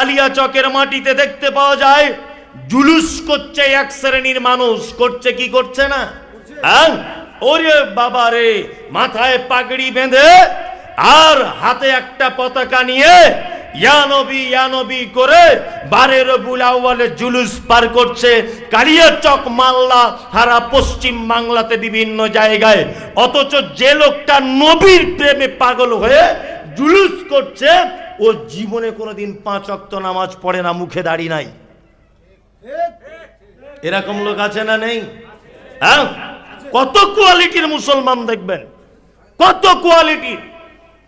আলিয়া চকের মাটিতে দেখতে পাওয়া যায়, জুলুস করছে এক শ্রেণির মানুষ, করছে কি করছে না? হ্যাঁ? ওরে বাবা রে, মাথায় পাগড়ি বেঁধে আর হাতে একটা পতাকা নিয়ে ইয়ানবি করে জুলুস পার করছে। কালিয়াচক মাল্লা হারা বিভিন্ন জায়গায়। অথচ যে লোকটা নবীর প্রেমে পাগল হয়ে জুলুস করছে ও জীবনে কোনোদিন পাঁচ অক্ত নামাজ পড়ে না, মুখে দাড়ি নাই। এরকম লোক আছে না নেই? হ্যাঁ? কত কোয়ালিটির মুসলমান দেখবেন। কত কোয়ালিটির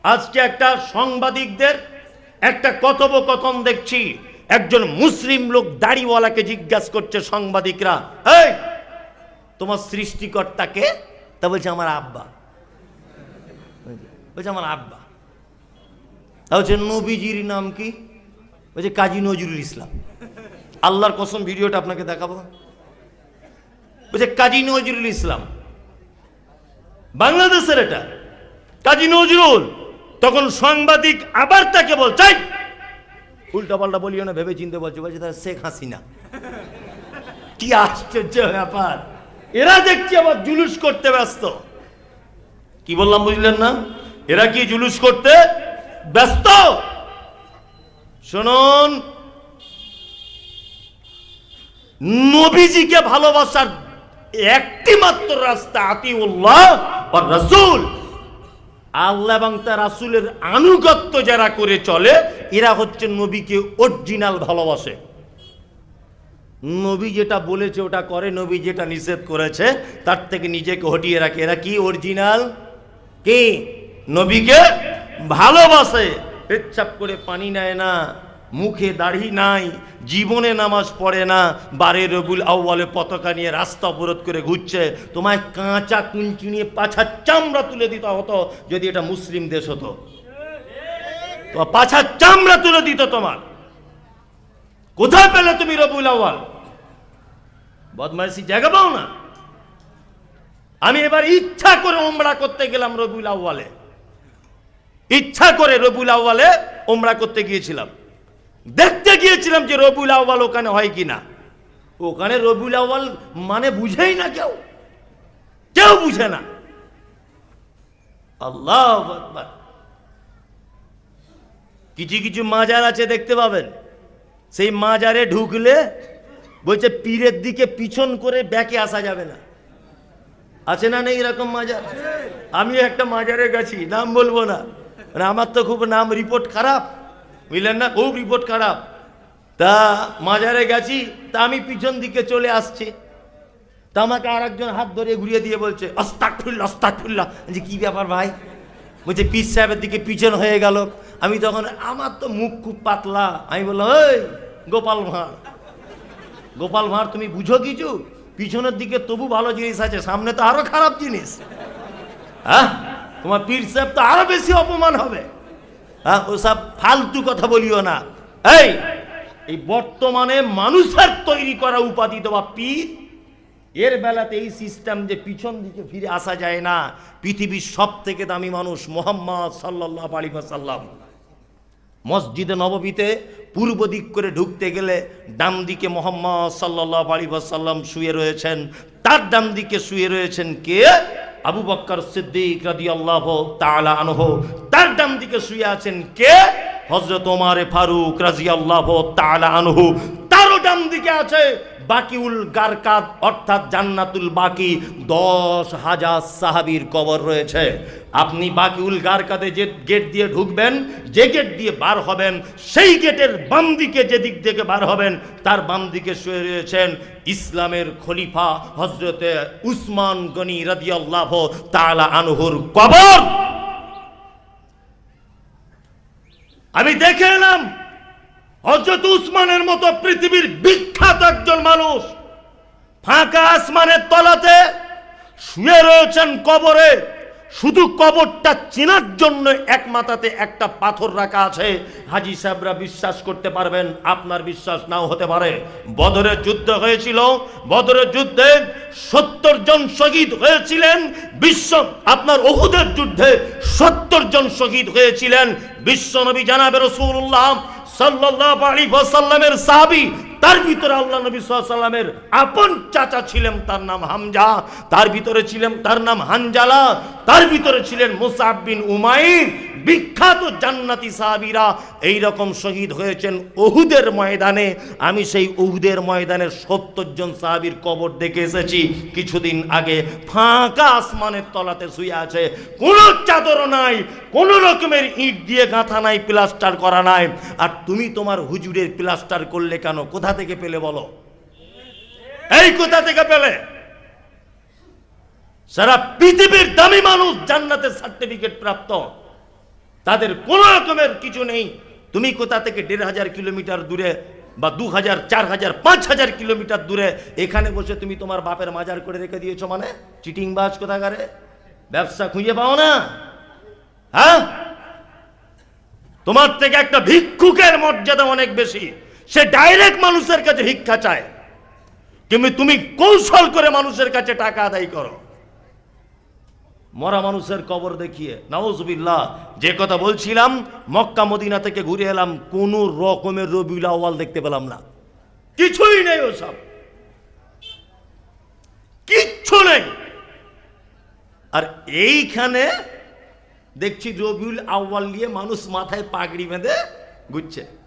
আজকে একটা সাংবাদিকদের একটা কথোপকথন দেখছি। একজন মুসলিম লোক দাড়িওয়ালাকে জিজ্ঞাসা করছে সাংবাদিকরা, এই, তোমার সৃষ্টিকর্তাকে তা বলছে, আমার আব্বা। বলছে, আমার আব্বা। হচ্ছে নবীজির নাম কি? বলছে কাজী নজরুল ইসলাম। আল্লাহর কসম ভিডিওটা আপনাকে দেখাবো। বলছে কাজী নজরুল ইসলাম। বাংলাদেশের এটা। কাজী নজরুল, তখন সাংবাদিক আবার তাকে বল, চাই! উল্টা পাল্টা বলিও না ভেবে চিনতে বলছে বলছে তার শেখ হাসিনা। কি আশ্চর্য ব্যাপার। এরা দেখছি আবার জুলুস করতে ব্যস্ত। কি বললাম বুঝলেন না? এরা কি জুলুস করতে ব্যস্ত। শুনুন। নবীজিকে ভালোবাসার একটি মাত্র রাস্তা আতিউল্লাহ রসুল। আল্লাহ এবং তার রাসুলের আনুগত্য যারা করে চলে, এরা হচ্ছে নবীকে অরিজিনাল ভালোবাসে। নবী যেটা বলেছে, ওটা করে, নবী যেটা নিষেধ করেছে, তার থেকে নিজেকে হটিয়ে রাখে। এরা কি অরিজিনাল কি? নবীকে ভালোবাসে। পেচ্ছাপ করে পানি নেয় না, মুখে দাড়ি নাই, জীবনে নামাজ পড়ে না, বারে রবুল আউ্বালে পতাকা নিয়ে রাস্তা অবরোধ করে ঘুরছে। তোমায় কাঁচা কুঞ্চি নিয়ে পাছার চামড়া তুলে দিতে হতো, যদি এটা মুসলিম দেশ হতো। তো পাছার চামড়া তুলে দিত তোমার। কোথায় পেলে তুমি রবুল আউ্বাল বদমাইশি জায়গা পাও না। আমি এবার ইচ্ছা করে ওমরা করতে গেলাম রবিউল আউ্বালে ইচ্ছা করে রবিউল আউ্বালে ওমরা করতে গিয়েছিলাম। দেখতে গিয়েছিলাম যে রবিউল আউ্বাল ওখানে হয় কিনা। ওখানে রবিউল আউ্বাল মানে বুঝেই না কেউ। কেউ বুঝে না। আল্লাহ। কিছু কিছু মাজার আছে দেখতে পাবেন। সেই মাজারে ঢুকলে বলছে, পীরের দিকে পিছন করে ব্যাকে আসা যাবে না। আছে না নেই এরকম মাজার? আমি একটা মাজারে গেছি, নাম বলব না। মানে আমার তো খুব নাম রিপোর্ট খারাপ, বুঝলেন না? খুব রিপোর্ট খারাপ। তা মাজারে গেছি, তা আমি পিছন দিকে চলে আসছি। তা আমাকে আর একজন হাত ধরে ঘুরিয়ে দিয়ে বলছে অস্তাক ফুল্লা অস্তাক ফুল্লা যে কি ব্যাপার ভাই? বলছে পিস সাহেবের দিকে পিছন হয়ে গেল। আমি তখন, আমার তো মুখ খুব পাতলা। আমি বললাম ওই গোপাল ভাঁড় গোপাল ভাঁড়, তুমি বুঝো কিছু? পিছনের দিকে তবু ভালো জিনিস আছে, সামনে তো আরও খারাপ জিনিস। হ্যাঁ? তোমার পীর সাহেব তো আরও বেশি অপমান হবে। হ্যাঁ ওসব ফালতু কথা বলিও না। এই এই বর্তমানে মানুষের তৈরি করা উপাধি দেওয়া পীর, এর বেলাতে এই সিস্টেম যে পিছন দিকে ফিরে আসা যায় না, পৃথিবীর সব থেকে দামি মানুষ মোহাম্মদ সাল্লাহ আলী সাল্লাম মসজিদে নববীতে পূর্ব দিক করে ঢুকতে গেলে ডান দিকে মোহাম্মদ সাল্লাহ আলী সাল্লাম শুয়ে রয়েছেন, তার ডান দিকে শুয়ে রয়েছেন কে? আবু বক্কর সিদ্দিক রাদি আল্লাহ তালা আনহ তার ডান দিকে শুয়ে আছেন কে? হজরত ওমারে ফারুক রাজি আল্লাহ তালা আনহু। তারও ডান দিকে আছে বাকিউল গারকাত অর্থাৎ জান্নাতুল বাকি, দশ হাজার সাহাবির কবর রয়েছে। আপনি বাকিউল গারকাতে যে গেট দিয়ে ঢুকবেন, যে গেট দিয়ে বার হবেন, সেই গেটের বাম দিকে যে দিক থেকে বার হবেন, তার বাম দিকে শুয়ে রয়েছেন ইসলামের খলিফা হজরতে উসমান গনি রাদিয়াল্লাহ তালা আনহুর কবর। আমি দেখে এলাম হজরত উসমানের মতো পৃথিবীর বিখ্যাত একজন মানুষ ফাঁকা আসমানের তলাতে শুয়ে রয়েছেন কবরে, শুধু কবরটা চেনার জন্য এক মাথাতে একটা পাথর রাখা আছে। হাজি সাহেবরা বিশ্বাস করতে পারবেন, আপনার বিশ্বাস নাও হতে পারে। বদরের যুদ্ধ হয়েছিল, বদরের যুদ্ধে সত্তর জন শহীদ হয়েছিলেন, বিশ্ব, আপনার অহুদের যুদ্ধে সত্তর জন শহীদ হয়েছিলেন। বিশ্বনবী জানাবে রসুল্লাহ সাল্লাল্লাহু আলাইহি ওয়াসাল্লামের সাহাবী তার ভিতরে আল্লাহ নবী সাল্লামের আপন চাচা ছিলেন, তার নাম হামজা। তার ভিতরে ছিলেন, তার নাম হানজালা। তার ভিতরে ছিলেন মুসাব বিন উমাইর, বিখ্যাত জান্নাতি সাহাবিরা। এই রকম শহীদ হয়েছেন ওহুদের ময়দানে। আমি সেই ওহুদের ময়দানের সত্তর জন সাহাবীর কবর দেখে এসেছি। কিছুদিন আগে ফাঁকা আসমানের তলাতে শুয়ে আছে। কোনো চাদর নাই, কোনো রকমের ইট দিয়ে গাঁথা নাই, প্লাস্টার করা নাই। আর তুমি তোমার হুজুরের প্লাস্টার করলে কেন? কোথা থেকে পেলে বলো? এই কোথা থেকে পেলে? সারা পৃথিবীর দামি মানুষ জান্নাতের সার্টিফিকেট প্রাপ্ত। তাদের কোনো রকমের কিছু নেই। তুমি কোথা থেকে দেড় হাজার কিলোমিটার দূরে বা দু হাজার, চার হাজার, পাঁচ হাজার কিলোমিটার দূরে এখানে বসে তুমি তোমার বাপের মাজার করে রেখে দিয়েছ মানে? চিটিং বাজ কোথাকারে? ব্যবসা খুঁজে পাও না? হ্যাঁ? তোমার থেকে একটা ভিক্ষুকের মর্যাদা অনেক বেশি। সে ডাইরেক্ট মানুষের কাছে ভিক্ষা চায়। কিন্তু তুমি কৌশল করে মানুষের কাছে টাকা আদায় করো। মরা মানুষের কবর দেখিয়ে, নাউজুবিল্লাহ, যে কথা বলছিলাম, মক্কা, মদিনা থেকে ঘুরে এলাম, কোন রকমের রবিউল আওয়াল দেখতে পেলাম না। কিছুই নেই ওসব। কিচ্ছু নেই। আর এইখানে দেখছি রবিউল আউ্বাল নিয়ে মানুষ মাথায় পাগড়ি বেঁধে ঘুরছে।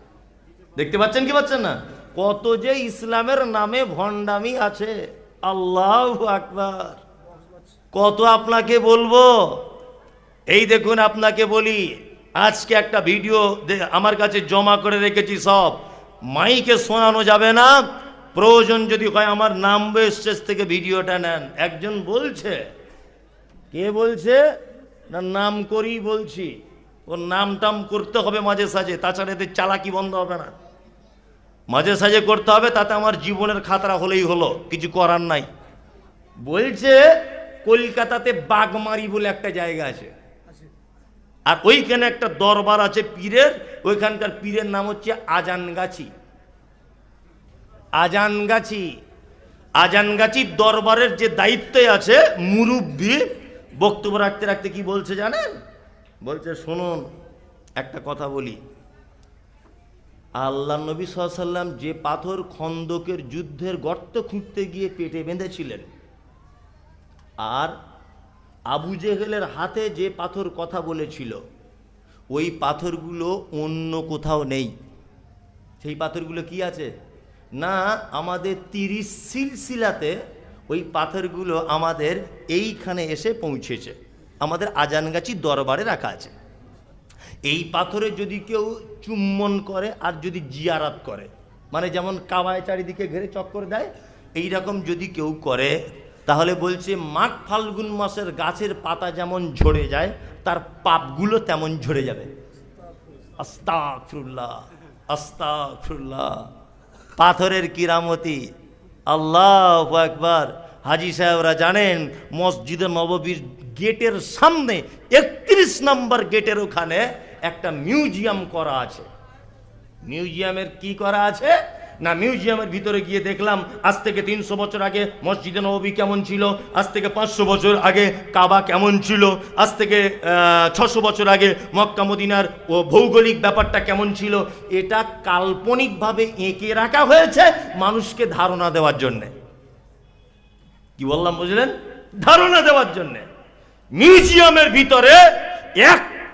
দেখতে পাচ্ছেন কি পাচ্ছেন না? কত যে ইসলামের নামে ভণ্ডামি আছে, আল্লাহ আকবার। কত আপনাকে বলব? এই দেখুন, আপনাকে বলি, আজকে একটা ভিডিও আমার কাছে জমা করে রেখেছি সব। মাইকে শোনানো যাবে না। প্রয়োজন যদি হয় আমার নাম শেষ থেকে ভিডিওটা নেন। একজন বলছে। কে বলছে? না, নাম করেই বলছি। ওর নাম টাম করতে হবে মাঝে সাঝে। তাছাড়া এদের চালাকি বন্ধ হবে না। মাঝে সাঝে করতে হবে, তাতে আমার জীবনের খাতরা হলেই হলো, কিছু করার নাই। বলছে, কলকাতাতে বাগমারি বলে একটা জায়গা আছে। আর ওইখানে একটা দরবার আছে পীরের, ওইখানকার পীরের নাম হচ্ছে আজানগাছি। আজানগাছি আজানগাছির দরবারের যে দায়িত্বে আছে মুরব্বী, বক্তব্য রাখতে রাখতে কি বলছে জানেন? বলছে, শুনুন, একটা কথা বলি। আল্লাহ নবী সাল্লাম যে পাথর খন্দকের যুদ্ধের গর্ত খুঁড়তে গিয়ে পেটে বেঁধেছিলেন। আর আবু জেহেলের হাতে যে পাথর কথা বলেছিল, ওই পাথরগুলো অন্য কোথাও নেই। সেই পাথরগুলো কি আছে? না, আমাদের তিরিশ সিলসিলাতে ওই পাথরগুলো আমাদের এইখানে এসে পৌঁছেছে। আমাদের আজানগাছি দরবারে রাখা আছে। এই পাথরে যদি কেউ চুম্বন করে আর যদি জিয়ারাত করে মানে যেমন কাবায় চারিদিকে ঘেরে চক্কর দেয় এই রকম যদি কেউ করে, তাহলে বলছে মাঘ ফাল্গুন মাসের গাছের পাতা যেমন ঝরে যায়, তার পাপগুলো তেমন ঝরে যাবে। আস্তাফরুল্লাহ আস্তাফরুল্লাহ পাথরের কিরামতি, আল্লাহ একবার হাজি সাহেবরা জানেন, মসজিদে নববীর গেটের সামনে একত্রিশ নম্বর গেটের ওখানে একটা মিউজিয়াম করা আছে। মিউজিয়ামের কি করা আছে? না, মিউজিয়ামের ভিতরে গিয়ে দেখলাম, আজ থেকে তিনশো বছর আগে মসজিদে নবী কেমন ছিল, আজ থেকে পাঁচশো বছর আগে কাবা কেমন ছিল, আজ থেকে ছশো বছর আগে মক্কা মদিনার ও ভৌগোলিক ব্যাপারটা কেমন ছিল, এটা কাল্পনিকভাবে এঁকে রাখা হয়েছে মানুষকে ধারণা দেওয়ার জন্যে। কি বললাম, বুঝলেন? ধারণা দেওয়ার জন্যে। মিউজিয়ামের ভিতরে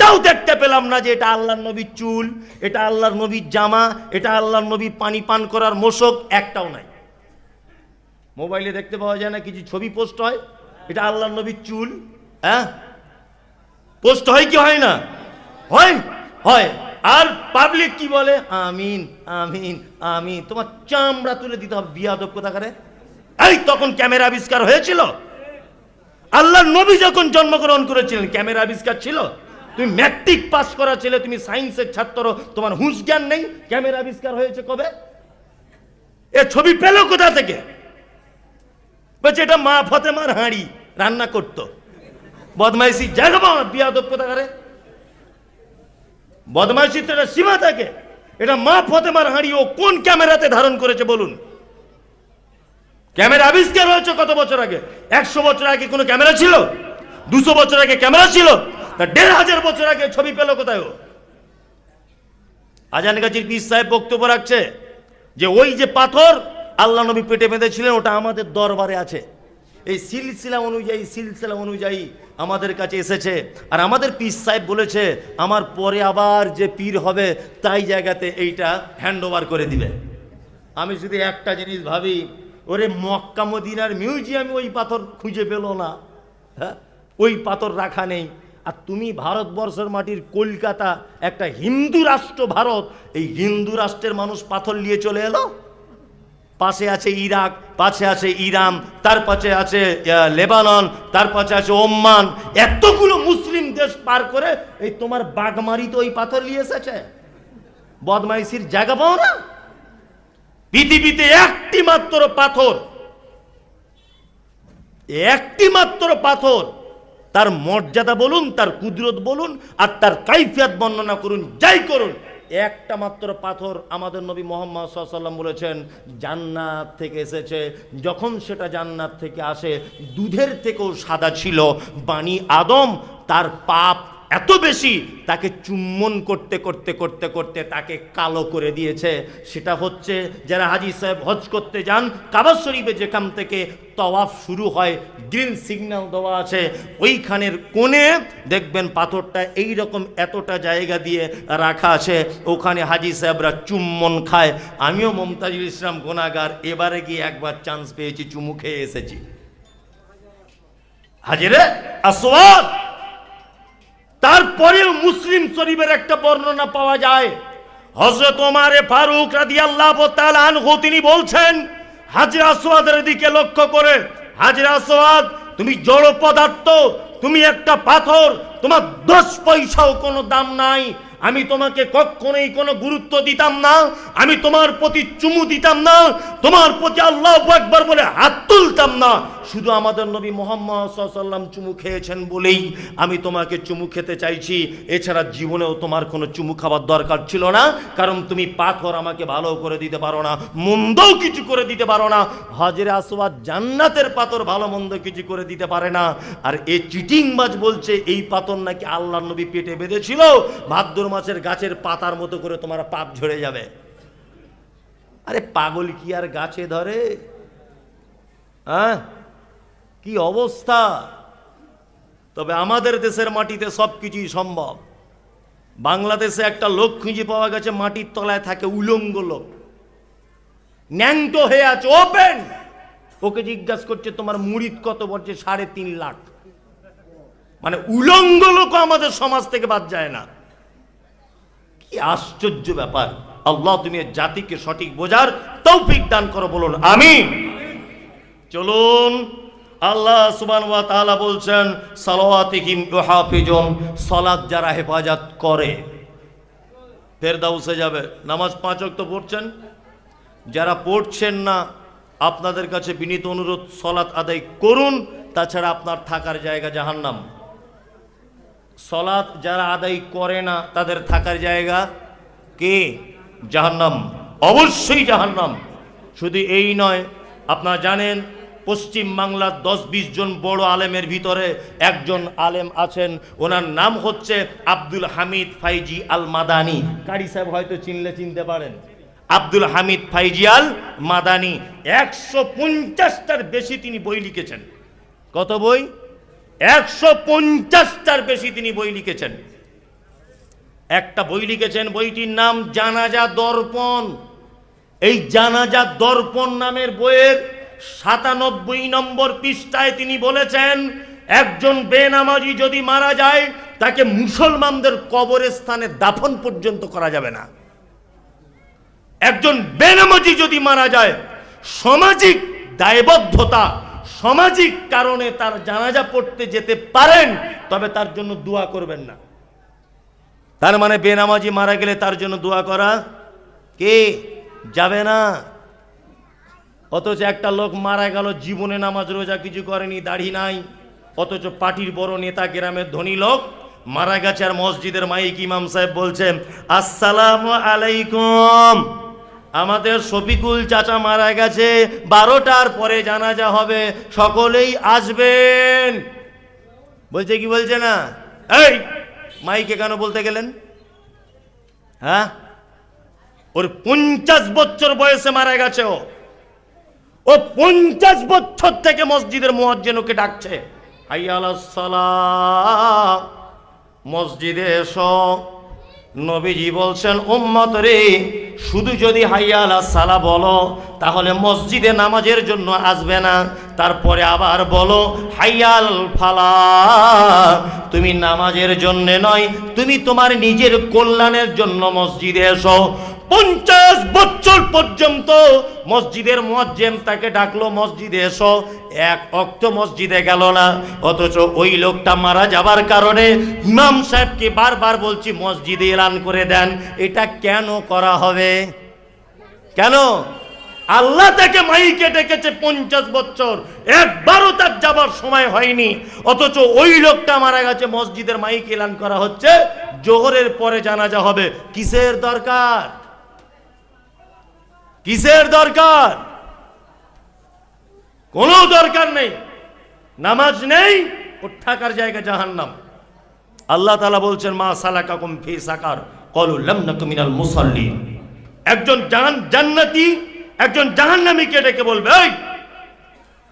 একটাও দেখতে পেলাম না যে এটা আল্লাহর নবীর চুল, এটা আল্লাহর নবীর জামা, এটা আল্লাহর নবীর পানি পান করার মোশক, একটাও নাই। মোবাইলে দেখতে পাওয়া যায় না, কিছু ছবি পোস্ট হয়, এটা আল্লাহর নবীর চুল হ্যাঁ? পোস্ট হয় কি হয় না? হয় হয়। আর পাবলিক কি বলে? আমিন আমিন আমিন। তোমার চামড়া তুলে দিতে হবে, বিয়াদব কোথাকারে? এই, তখন ক্যামেরা আবিষ্কার হয়েছিল। আল্লাহ নবী যখন জন্মগ্রহণ করেছিলেন, ক্যামেরা আবিষ্কার ছিল? তুমি ম্যাট্রিক পাস করা ছেলে, তুমি সায়েন্সের ছাত্র, তোমার হুঁশ জ্ঞান নেই। ক্যামেরা আবিষ্কার হয়েছে কবে? এ ছবি পেল কোথা থেকে? বলছে, এটা মা ফতেমার হাঁড়ি, রান্না করতো। বদমাইশি জাগবা বিয়াদব কোথাকারে? বদমাইশির তো একটা সীমা থাকে। এটা মা ফতেমার হাঁড়ি, ও কোন ক্যামেরাতে ধারণ করেছে বলুন? ক্যামেরা আবিষ্কার হয়েছে কত বছর আগে? একশো বছর আগে কোনো ক্যামেরা ছিল? দুশো বছর আগে ক্যামেরা ছিল? তা দেড় হাজার বছর আগে ছবি পেল কোথায় আজান গাছির পীর সাহেব বক্তব্য রাখছে যে ওই যে পাথর আল্লাহ নবী পেটে বেঁধেছিলেন, ওটা আমাদের দরবারে আছে। এই সিলসিলা অনুযায়ী সিলসিলা অনুযায়ী আমাদের কাছে এসেছে। আর আমাদের পীর সাহেব বলেছে, আমার পরে আবার যে পীর হবে, তাই জায়গাতে এইটা হ্যান্ড ওভার করে দিবে। আমি শুধু একটা জিনিস ভাবি, ওরে মক্কা মদিনার মিউজিয়ামে ওই পাথর খুঁজে পেল না হ্যাঁ? ওই পাথর রাখা নেই। আর তুমি ভারতবর্ষের মাটির কলকাতা, একটা হিন্দু রাষ্ট্র ভারত, এই হিন্দু রাষ্ট্রের মানুষ পাথর নিয়ে চলে এলো? পাশে আছে ইরাক, পাশে আছে ইরান, তার পাশে আছে লেবানন, তার পাশে আছে ওম্মান এতগুলো মুসলিম দেশ পার করে এই তোমার বাগমারিতে ওই পাথর নিয়ে এসেছে। বদমাইশির জায়গা পাও না? পৃথিবীতে একটি মাত্র পাথর একটি মাত্র পাথর তার মর্যাদা বলুন, তার কুদরত বলুন, আর তার কাইফিয়াত বর্ণনা করুন, যাই করুন। একটা মাত্র পাথর আমাদের নবী মোহাম্মদ সাল্লাম বলেছেন, জান্নাত থেকে এসেছে। যখন সেটা জান্নাত থেকে আসে, দুধের থেকেও সাদা ছিল। বাণী আদম তার পাপ এত বেশি তাকে চুম্বন করতে করতে করতে করতে তাকে কালো করে দিয়েছে। সেটা হচ্ছে যারা হাজি সাহেব হজ করতে যান, কাবা শরীফে যেখান থেকে তওয়াফ শুরু হয় গ্রিন সিগন্যাল দেওয়া আছে, ওইখানের কোণে দেখবেন পাথরটা এই রকম এতটা জায়গা দিয়ে রাখা আছে, ওখানে হাজি সাহেবরা চুম্বন খায়। আমিও মমতাজুল ইসলাম গোনাগার এবারে গিয়ে একবার চান্স পেয়েছি, চুমু খেয়ে এসেছি। হাজিরে আসওয়াদ! তারপরেও মুসলিম শরীফের একটা বর্ণনা পাওয়া যায়। হজরত ওমারে ফারুক রাদি আল্লাহ আনহু তিনি বলছেন, হাজরা সোয়াদের দিকে লক্ষ্য করে, হাজরা সোয়াদ, তুমি জড় পদার্থ, তুমি একটা পাথর, তোমার দশ পয়সাও কোনো দাম নাই। আমি তোমাকে কখনোই কোনো গুরুত্ব দিতাম না। আমি তোমার প্রতি চুমু দিতাম না। তোমার প্রতি আল্লাহ একবার বলে হাত তুলতাম না। শুধু আমাদের নবী মোহাম্মদ সাল্লাম চুমু খেয়েছেন বলেই আমি তোমাকে চুমু খেতে চাইছি। এছাড়া জীবনেও তোমার কোনো চুমু খাবার দরকার ছিল না। কারণ তুমি পাথর আমাকে ভালো করে দিতে পারো না, মন্দও কিছু করে দিতে পারো না। হাজরে আসওয়াদ জান্নাতের পাথর ভালো মন্দ কিছু করে দিতে পারে না। আর এ চিটিংবাজ বলছে, এই পাথর নাকি আল্লাহ নবী পেটে বেঁধেছিল। ভাদ্র মাসের গাছের পাতার মতো করে তোমার পাপ ঝরে যাবে। আরে পাগল কি আর গাছে ধরে? হ্যাঁ? কি অবস্থা? তবে আমাদের দেশের মাটিতে সব কিছুই সম্ভব। বাংলাদেশে একটা লোক খুঁজে পাওয়া গেছে, মাটির তলায় থাকে উলঙ্গ লোক। ন্যাংটো হয়ে আছে, ওপেন! ওকে জিজ্ঞাসা করছে, তোমার মুড়িদ কত বলছে সাড়ে তিন লাখ। মানে উলঙ্গ লোক আমাদের সমাজ থেকে বাদ যায় না। কি আশ্চর্য ব্যাপার। আল্লাহ, তুমি জাতিকে সঠিক বোঝার তৌফিক দান করো, বলুন আমি চলুন, আল্লাহ সুবান ওয়া তাআলা বলছেন, সালাওয়াতিহিম ইউহাফিজুন সালাত যারা হেফাজত করে, ফেরদাউসে যাবে। নামাজ পাঁচ ওয়াক্ত পড়ছেন? যারা পড়ছেন না, আপনাদের কাছে বিনীত অনুরোধ সলাৎ আদায় করুন, তাছাড়া আপনার থাকার জায়গা জাহান্নাম। সলাৎ যারা আদায় করে না, তাদের থাকার জায়গা কে? জাহান্নাম। অবশ্যই জাহান্নাম। শুধু এই নয়, আপনারা জানেন, পশ্চিম বাংলার দশ বিশ জন বড় আলেমের ভিতরে একজন আলেম আছেন। ওনার নাম হচ্ছে আব্দুল হামিদ ফাইজি আল মাদানি কারি সাহেব হয়তো চিনলে চিনতে পারেন। আব্দুল হামিদ ফাইজি আল মাদানি একশো পঞ্চাশটার বেশি তিনি বই লিখেছেন। কত বই? একশো পঞ্চাশটার বেশি তিনি বই লিখেছেন। একটা বই লিখেছেন, বইটির নাম জানাজা দর্পণ। এই জানাজা দর্পণ নামের বইয়ের সাতানব্বই নম্বর পৃষ্ঠায় তিনি বলেছেন, একজন বেনামাজি যদি মারা যায়, তাকে মুসলমানদের কবরের স্থানে দাফন পর্যন্ত করা যাবে না। একজন বেনামাজি যদি মারা যায়, সামাজিক দায়বদ্ধতা সামাজিক কারণে তার জানাজা পড়তে যেতে পারেন, তবে তার জন্য দোয়া করবেন না। তার মানে বেনামাজি মারা গেলে তার জন্য দোয়া করা কে? যাবে না। অথচ একটা লোক মারা গেল, জীবনে নামাজ রোজা কিছু করেনি, দাড়ি নাই। অথচ পার্টির বড় নেতা গ্রামের ধনী লোক মারা গেছে আর মসজিদের মাইক ইমাম সাহেব বলছেন, আসসালাম আলাইকুম। আমাদের শফিকুল চাচা মারা গেছে, বারোটার পরে জানাজা হবে, সকলেই আসবেন। বলছে কি বলছে না? এই, মাইকে কেন বলতে গেলেন? হ্যাঁ? ওর পঞ্চাশ বছর বয়সে মারা গেছে ও। ও পঞ্চাশ বছর থেকে মসজিদের মোয়াজ্জেন ওকে ডাকছে। হাইয়ালাম মসজিদে এসো। নবীজি বলছেন, উম্মত রে, শুধু যদি হাইয়ালা সালা বলো, তাহলে মসজিদে নামাজের জন্য আসবে না। তারপরে আবার বলো, হাইয়াল ফালা, তুমি নামাজের জন্য নয়, তুমি তোমার নিজের কল্যাণের জন্য মসজিদে এসো। পঞ্চাশ বছর পর্যন্ত মসজিদের মজ্জেম তাকে ডাকলো, মসজিদে এসো। এক অক্ত মসজিদে গেল না, অথচ ওই লোকটা মারা যাবার কারণে ইমাম সাহেবকে বারবার বলছি, মসজিদে এলান করে দেন, এটা কেন করা হবে? কেন? আল্লাহ তাকে মাইকে ডেকেছে পঞ্চাশ বছর। একবারও তার যাবার সময় হয়নি, অথচ ওই লোকটা মারা গেছে, মসজিদের মাইক এলান করা হচ্ছে, জোহরের পরে জানাজা হবে। কিসের দরকার? কিসের দরকার? কোনো দরকার নেই। নামাজ নেই ও থাকার জায়গা জাহান্নাম। আল্লাহ তালা বলছেন, মা সালাকাকুম ফি সাকার। কলু, লাম নাকু মিনাল মুসাল্লিন। একজন জাহান, জান্নাতি একজন জাহান্নামীকে ডেকে বলবে, এই,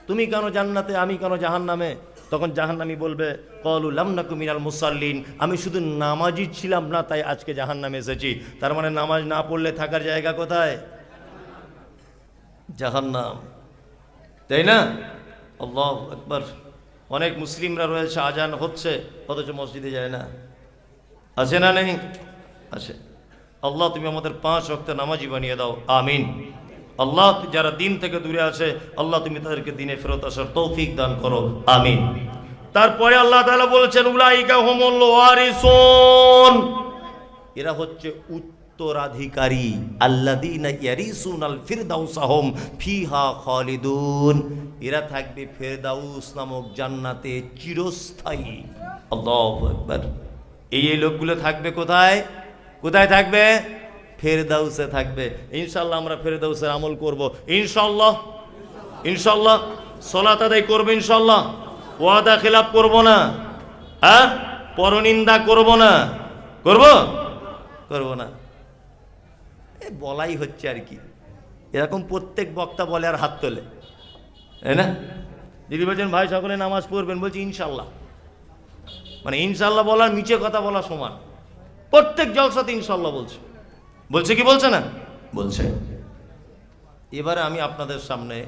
তুমি কেন জান্নাতে, আমি কেন জাহান্নামে? তখন জাহান্নামী বলবে, কলু, লাম নাকু মিনাল মুসাল্লিন। আমি শুধু নামাজই ছিলাম না, তাই আজকে জাহান্নামে এসেছি। তার মানে নামাজ না পড়লে থাকার জায়গা কোথায়? জাহান্নাম। তাই না? আল্লাহ একবার অনেক মুসলিমরা রয়েছে, আজান হচ্ছে, অথচ মসজিদে যায় না। আছে না নেই? আছে। আল্লাহ, তুমি আমাদের পাঁচ অক্ত নামাজি বানিয়ে দাও। আমিন। আল্লাহ, যারা দিন থেকে দূরে আছে, আল্লাহ, তুমি তাদেরকে দিনে ফেরত আসার তৌফিক দান করো। আমিন। তারপরে আল্লাহ তাআলা বলছেন, উলাইকা হুমুল এরা হচ্ছে উত্তরাধিকারী ফিরদাউসাহুম ফিহা খালিদুন। এরা থাকবে ফেরদাউস নামক জান্নাতে চিরস্থায়ী। এই এই লোকগুলো থাকবে কোথায়? কোথায় থাকবে? ফেরদাউসে থাকবে। ইনশাল্লাহ আমরা ফেরদাউসের আমল করব। ইনশাল্লাহ ইনশাল্লাহ সলাত আদায় করব ইনশাল্লাহ ওয়াদা খেলাপ করব না। হ্যাঁ? পরনিন্দা করব না। করব? করব না। বলাই হচ্ছে আর কি। এরকম প্রত্যেক বক্তা বলে আর হাত তোলে। তাই না? যদি বলছেন, ভাই, সকলে নামাজ পড়বেন। বলছি ইনশাল্লাহ মানে ইনশাল্লাহ বলার নিচে কথা বলা সমান। প্রত্যেক জলসাতে ইনশাল্লাহ বলছে। বলছে কি বলছে না? বলছে। এবারে আমি আপনাদের সামনে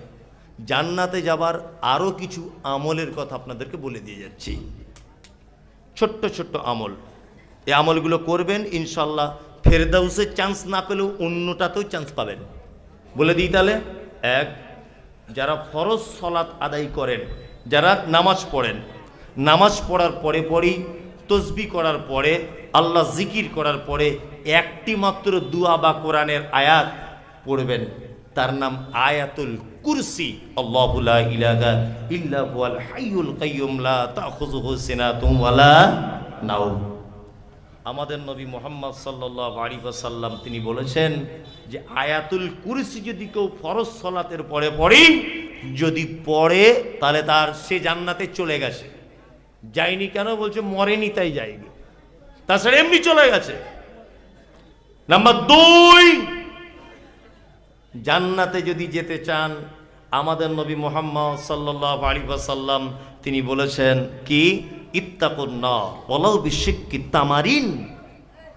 জান্নাতে যাবার আরও কিছু আমলের কথা আপনাদেরকে বলে দিয়ে যাচ্ছি। ছোট্ট ছোট্ট আমল। এই আমলগুলো করবেন ইনশাল্লাহ ফেরদাউসের চান্স না পেলেও অন্যটাতেও চান্স পাবেন। বলে দিই তাহলে, এক, যারা ফরজ সলাৎ আদায় করেন, যারা নামাজ পড়েন, নামাজ পড়ার পরে পরেই তসবি করার পরে, আল্লাহ জিকির করার পরে একটি মাত্র দুয়া বা কোরআনের আয়াত পড়বেন। তার নাম আয়াতুল কুরসি। আল্লাহু লা ইলাহা ইল্লা হুয়াল হাইয়ুল কাইয়ুম, লা তাখুযুহু সিনাতুম ওয়ালা নাওম। আমাদের নবী মোহাম্মদ সাল্লাহ আলী সাল্লাম তিনি বলেছেন যে আয়াতুল কুরসি যদি কেউ ফরজ সলাতের পরে পড়ি, যদি পড়ে, তাহলে তার সে জান্নাতে চলে গেছে। যায়নি কেন? বলছে, মরেনি, তাই যায়নি। তাছাড়া এমনি চলে গেছে। নাম্বার দুই, জান্নাতে যদি যেতে চান, আমাদের নবী মোহাম্মদ সাল্লাহ আলী সাল্লাম তিনি বলেছেন কি? ইত্তাকুন্না বলাও বিশ্বকি তামারিন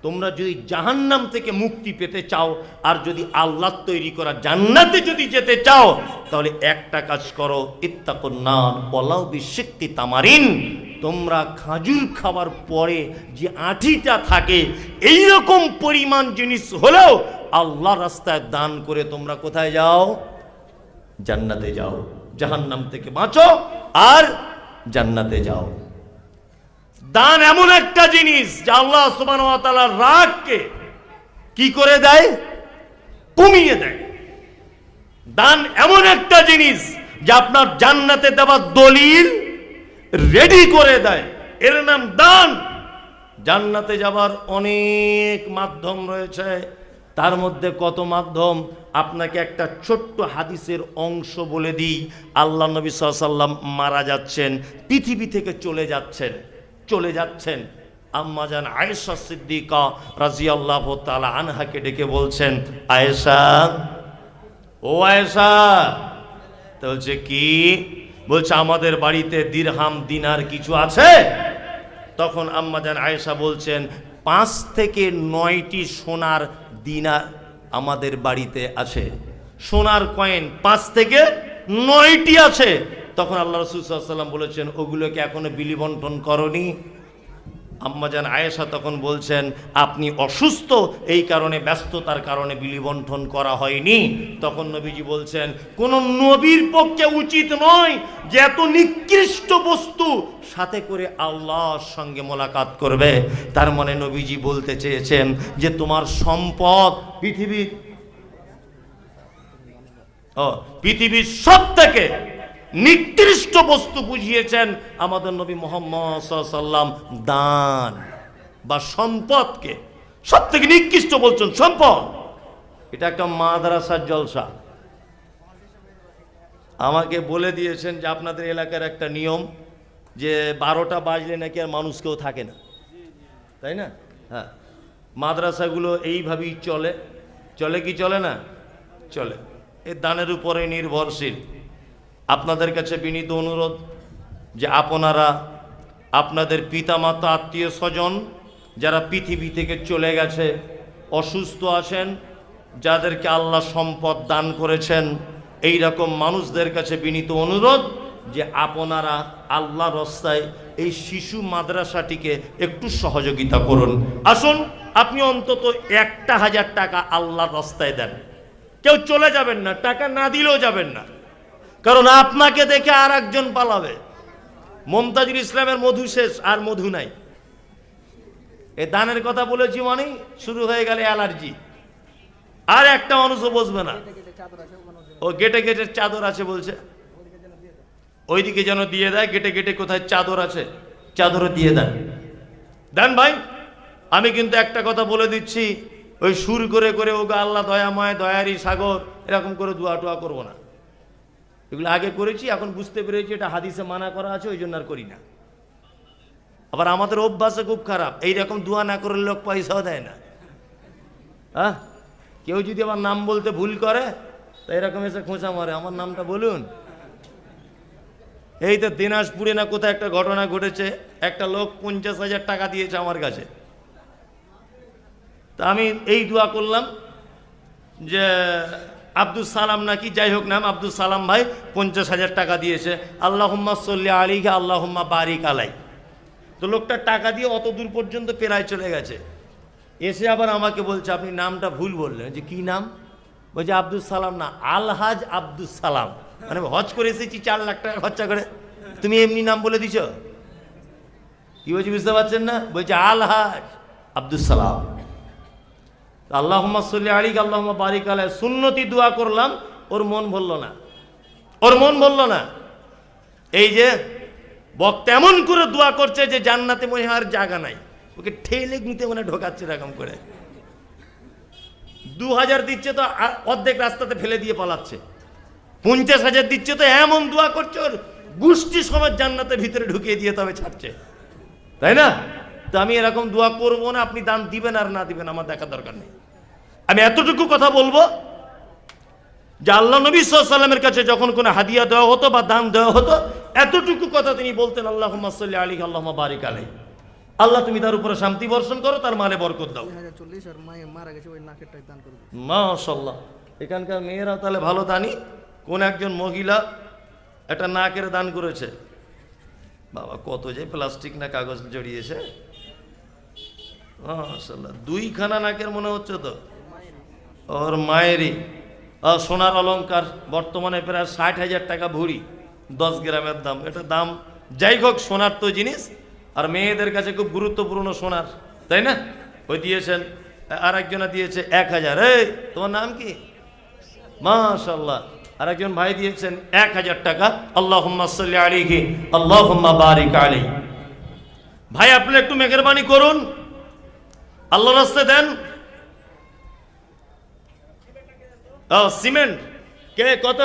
তোমরা যদি জাহান্নাম থেকে মুক্তি পেতে চাও, আর যদি আল্লাহ তৈরি করা জান্নাতে যদি যেতে চাও, তাহলে একটা কাজ করো ইত্তাকুন্না বলাও বিশ্বকি তামারিন তোমরা খাজুর খাবার পরে যে আঠিটা থাকে এই রকম পরিমাণ জিনিস হলেও আল্লাহ রাস্তায় দান করে তোমরা কোথায় যাও? জান্নাতে যাও। জাহান্নাম থেকে বাঁচো আর জান্নাতে যাও। দান এমন একটা জিনিস যে আল্লাহ সুবান রাগকে কি করে দেয়? কমিয়ে দেয়। দান এমন একটা জিনিস যে আপনার জান্নাতে দেওয়া দলিল রেডি করে দেয়। এর নাম দান। জান্নাতে যাবার অনেক মাধ্যম রয়েছে। তার মধ্যে কত মাধ্যম? আপনাকে একটা ছোট্ট হাদিসের অংশ বলে দিই। আল্লাহ নবী সাল্লাম মারা যাচ্ছেন, পৃথিবী থেকে চলে যাচ্ছেন। চলে যাচ্ছেন। আম্মাজান আয়েশা সিদ্দিকা রাজিয়াল্লাহ তাআলা আনহাকে ডেকে বলছেন, আয়েশা, ও আয়েশা। তো বলছে, কি? বলছে, আমাদের বাড়িতে দিরহাম দিনার কিছু আছে? তখন আম্মাজান আয়েশা বলছেন, পাঁচ থেকে নয়টি সোনার দিনার আমাদের বাড়িতে আছে। সোনার কয়েন পাঁচ থেকে নয়টি আছে। তখন আল্লাহ রসুল সাল্লাম বলেছেন, ওগুলোকে এখনও বিলি বন্টন করনি। আম্মাজান আয়েশা তখন বলছেন, আপনি অসুস্থ, এই কারণে ব্যস্ততার কারণে বিলি বন্টন করা হয়নি। তখন নবীজি বলছেন, কোন নবীর পক্ষে উচিত নয় যে এত নিকৃষ্ট বস্তু সাথে করে আল্লাহর সঙ্গে মোলাকাত করবে। তার মানে নবীজি বলতে চেয়েছেন যে, তোমার সম্পদ পৃথিবীর, ও, পৃথিবীর সব থেকে নিকৃষ্ট বস্তু বুঝিয়েছেন আমাদের নবী মোহাম্মদ সাল্লাম দান বা সম্পদকে। সব থেকে নিকৃষ্ট বলছেন সম্পদ। এটা একটা মাদ্রাসার জলসা। আমাকে বলে দিয়েছেন যে আপনাদের এলাকার একটা নিয়ম যে বারোটা বাজলে নাকি আর মানুষ কেউ থাকে না। তাই না? হ্যাঁ। মাদ্রাসাগুলো এইভাবেই চলে। চলে কি চলে না? চলে। এ দানের উপরে নির্ভরশীল। আপনাদের কাছে বিনীত অনুরোধ যে আপনারা, আপনাদের পিতামাতা, আত্মীয় স্বজন যারা পৃথিবী থেকে চলে গেছে, অসুস্থ আছেন, যাদেরকে আল্লাহ সম্পদ দান করেছেন এই রকম মানুষদের কাছে বিনীত অনুরোধ যে আপনারা আল্লাহ রস্তায় এই শিশু মাদ্রাসাটিকে একটু সহযোগিতা করুন। আসুন, আপনি অন্তত একটা হাজার টাকা আল্লাহর রাস্তায় দেন। কেউ চলে যাবেন না, টাকা না দিলেও যাবেন না। কারণ আপনাকে দেখে আর একজন পালাবে। মমতাজুল ইসলামের মধু শেষ, আর মধু নাই। এ দানের কথা বলেছি মানে শুরু হয়ে গেলে অ্যালার্জি। আর একটা মানুষও বসবে না। ও গেটে গেটে চাদর আছে বলছে। ওইদিকে যেন দিয়ে দেয়, গেটে গেটে কোথায় চাদর আছে, চাদরও দিয়ে দেন দেন ভাই, আমি কিন্তু একটা কথা বলে দিচ্ছি, ওই সুর করে করে ওগা আল্লাহ দয়াময় দয়ারি সাগর, এরকম করে দোয়া টোয়া করব না। এগুলো আগে করেছি, এখন বুঝতে পেরেছি এটা হাদিসে মানা করা আছে, ওই জন্য আর করি না। আবার আমাদের অভ্যাসে খুব খারাপ, এইরকম দোয়া না করলে লোক পয়সাও দেয় না। হ্যাঁ কেউ যদি আমার নাম বলতে ভুল করে, তো এরকম এসে খোঁচা মারে, আমার নামটা বলুন। এই তো দিনাজপুরে না কোথায় একটা ঘটনা ঘটেছে, একটা লোক পঞ্চাশ হাজার টাকা দিয়েছে আমার কাছে। তা আমি এই দোয়া করলাম যে আব্দুল সালাম নাকি? যাই হোক নাম আব্দুল সালাম ভাই পঞ্চাশ হাজার টাকা দিয়েছে। আল্লাহম্মা সল্লি আলিকে আল্লাহম্মা বারিক আলাই। তো লোকটা টাকা দিয়ে অত দূর পর্যন্ত পেরায় চলে গেছে। এসে আবার আমাকে বলছে, আপনি নামটা ভুল বললেন। যে কি নাম? বলছে আব্দুল সালাম না, আলহাজ আব্দুল সালাম। মানে হজ করে এসেছি চার লাখ টাকা খরচা করে। তুমি এমনি নাম বলে দিছ? কি বলছি, বুঝতে পারছেন না? বলছে, আলহাজ আব্দুল সালাম। আল্লাহম্মা সল্লি আলিক আল্লাহম্মা বারিক আলাই সুন্নতি দোয়া করলাম, ওর মন ভরল না। ওর মন ভরল না। এই যে বক্তা এমন করে দোয়া করছে যে জান্নাতে মনে হয় জায়গা নাই। ওকে ঠেলে নিতে মনে ঢোকাচ্ছে এরকম করে। দু হাজার দিচ্ছে তো অর্ধেক রাস্তাতে ফেলে দিয়ে পালাচ্ছে। পঞ্চাশ হাজার দিচ্ছে তো এমন দোয়া করছে, ওর গোষ্ঠী সমাজ জান্নাতের ভিতরে ঢুকিয়ে দিয়ে তবে ছাড়ছে। তাই না? তো আমি এরকম দোয়া করব না, আপনি দান দিবেন আর না দিবেন, আমার দেখা দরকার নেই। আমি এতটুকু কথা বলব যে আল্লাহ নবী সাল্লামের কাছে যখন কোনো হাদিয়া দেওয়া হতো বা দান দেওয়া হতো এতটুকু কথা তিনি বলতেন আল্লাহ সাল্লি আলী আল্লাহ বারিক আলাই আল্লাহ তুমি তার উপরে শান্তি বর্ষণ করো তার মালে বরকত দাও। মাশাল্লাহ এখানকার মেয়েরা তাহলে ভালো দানি? কোন একজন মহিলা একটা নাকের দান করেছে? বাবা কত যে প্লাস্টিক না কাগজ জড়িয়েছে। মাশাল্লাহ দুইখানা নাকের মনে হচ্ছে তো? ওর মায়েরই সোনার অলঙ্কার বর্তমানে প্রায় ষাট হাজার টাকা ভরি, দশ গ্রামের দাম। এটা দাম যাই হোক, সোনার তো জিনিস, আর মেয়েদের কাছে খুব গুরুত্বপূর্ণ সোনার, তাই না? ওই দিয়েছেন আর একজনা দিয়েছে এক হাজার। এই, তোমার নাম কি? মাশাল্লাহ আর একজন ভাই দিয়েছেন এক হাজার টাকা। আল্লাহ আলিহি আল্লাহ বারিক আলী ভাই, আপনি একটু মেহরবানি করুন। আল্লাহ রাস্তায় দেন। ও, সিমেন্ট। কে, কত?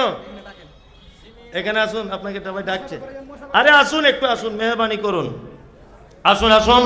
এখানে আসুন, আপনাকে সবাই ডাকছে। আরে আসুন, একটু আসুন, মেহরবানি করুন। আসুন আসুন।